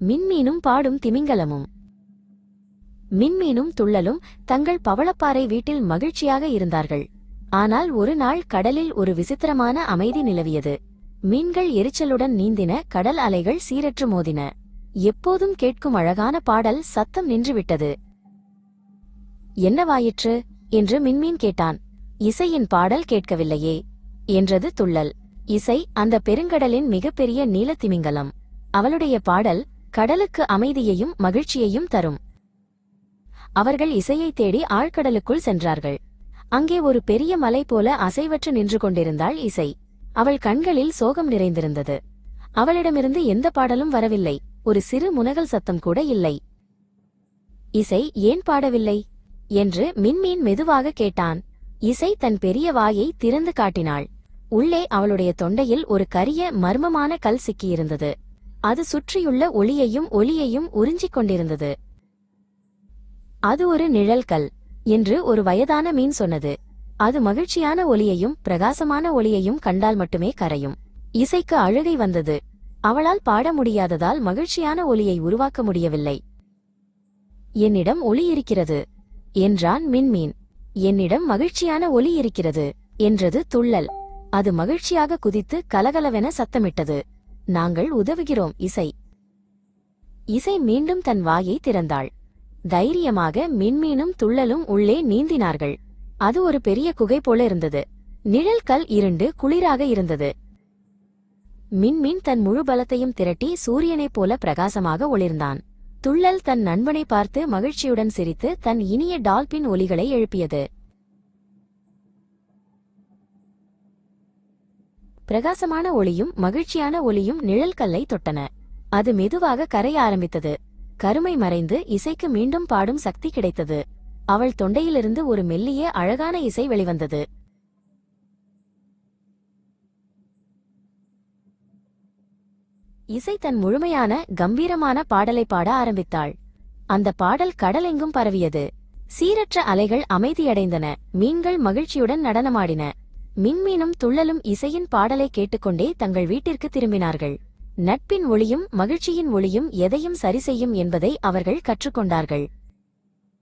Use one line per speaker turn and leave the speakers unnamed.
மின்மீனும் பாடும் திமிங்கலமும். மின்மீனும் துள்ளலும் தங்கள் பவளப்பாறை வீட்டில் மகிழ்ச்சியாக இருந்தார்கள். ஆனால் ஒரு நாள் கடலில் ஒரு விசித்திரமான அமைதி நிலவியது. மீன்கள் எரிச்சலுடன் நீந்தின கடல் அலைகள் சீரற்று மோதின. எப்போதும் கேட்கும் அழகான பாடல் சத்தம் நின்றுவிட்டது. என்னவாயிற்று என்று மின்மீன் கேட்டான். இசையின் பாடல் கேட்கவில்லையே என்றது துள்ளல். இசை அந்த பெருங்கடலின் மிகப்பெரிய நீலத்திமிங்கலம். அவளுடைய பாடல் கடலுக்கு அமைதியையும் மகிழ்ச்சியையும் தரும். அவர்கள் இசையைத் தேடி ஆழ்கடலுக்குள் சென்றார்கள். அங்கே ஒரு பெரிய மலை போல அசைவற்று நின்று கொண்டிருந்தாள் இசை. அவள் கண்களில் சோகம் நிறைந்திருந்தது. அவளிடமிருந்து எந்த பாடலும் வரவில்லை. ஒரு சிறு முனகல் சத்தம் கூட இல்லை. இசை ஏன் பாடவில்லை? என்று மின்மீன் மெதுவாக கேட்டான். இசை தன் பெரிய வாயை திறந்து காட்டினாள். உள்ளே அவளுடைய தொண்டையில் ஒரு கரிய மர்மமான கல் சிக்கியிருந்தது. அது சுற்றியுள்ள ஒளியையும் ஒளியையும் உறிஞ்சிக் கொண்டிருந்தது. அது ஒரு நிழல் கல் என்று ஒரு வயதான மீன் சொன்னது. அது மகிழ்ச்சியான ஒளியையும் பிரகாசமான ஒளியையும் கண்டால் மட்டுமே கரையும். இசைக்கு அழுகை வந்தது. அவளால் பாட முடியாததால் மகிழ்ச்சியான ஒளியை உருவாக்க முடியவில்லை. என்னிடம் ஒளி இருக்கிறது என்றான் மின்மீன் என்னிடம் மகிழ்ச்சியான ஒளி இருக்கிறது என்றது துள்ளல். அது மகிழ்ச்சியாக குதித்து கலகலவென சத்தமிட்டது. நாங்கள் உதவுகிறோம் இசை. இசை மீண்டும் தன் வாயை திறந்தாள். தைரியமாக மின்மீனும் துள்ளலும் உள்ளே நீந்தினார்கள். அது ஒரு பெரிய குகை போல இருந்தது. நிழல் கல் இருண்டு குளிராக இருந்தது. மின்மீன் தன் முழு பலத்தையும் திரட்டி சூரியனைப் போல பிரகாசமாக ஒளிர்ந்தான். துள்ளல் தன் நண்பனை பார்த்து மகிழ்ச்சியுடன் சிரித்து தன் இனிய டால்பின் ஒலிகளை எழுப்பியது. பிரகாசமான ஒளியும் மகிழ்ச்சியான ஒளியும் நிழல் கல்லை தொட்டன. அது மெதுவாக கரைய ஆரம்பித்தது. கருமை மறைந்து இசைக்கு மீண்டும் பாடும் சக்தி கிடைத்தது. அவள் தொண்டையிலிருந்து ஒரு மெல்லிய அழகான இசை வெளிவந்தது. இசை தன் முழுமையான கம்பீரமான பாடலை பாட ஆரம்பித்தாள். அந்த பாடல் கடலெங்கும் பரவியது. சீரற்ற அலைகள் அமைதியடைந்தன. மீன்கள் மகிழ்ச்சியுடன் நடனமாடின. மின்மீனும் துள்ளலும் இசையின் பாடலை கேட்டுக்கொண்டே தங்கள் வீட்டிற்கு திரும்பினார்கள். நட்பின் ஒளியும் மகிழ்ச்சியின் ஒளியும் எதையும் சரிசெய்யும் என்பதை அவர்கள் கற்றுக்கொண்டார்கள்.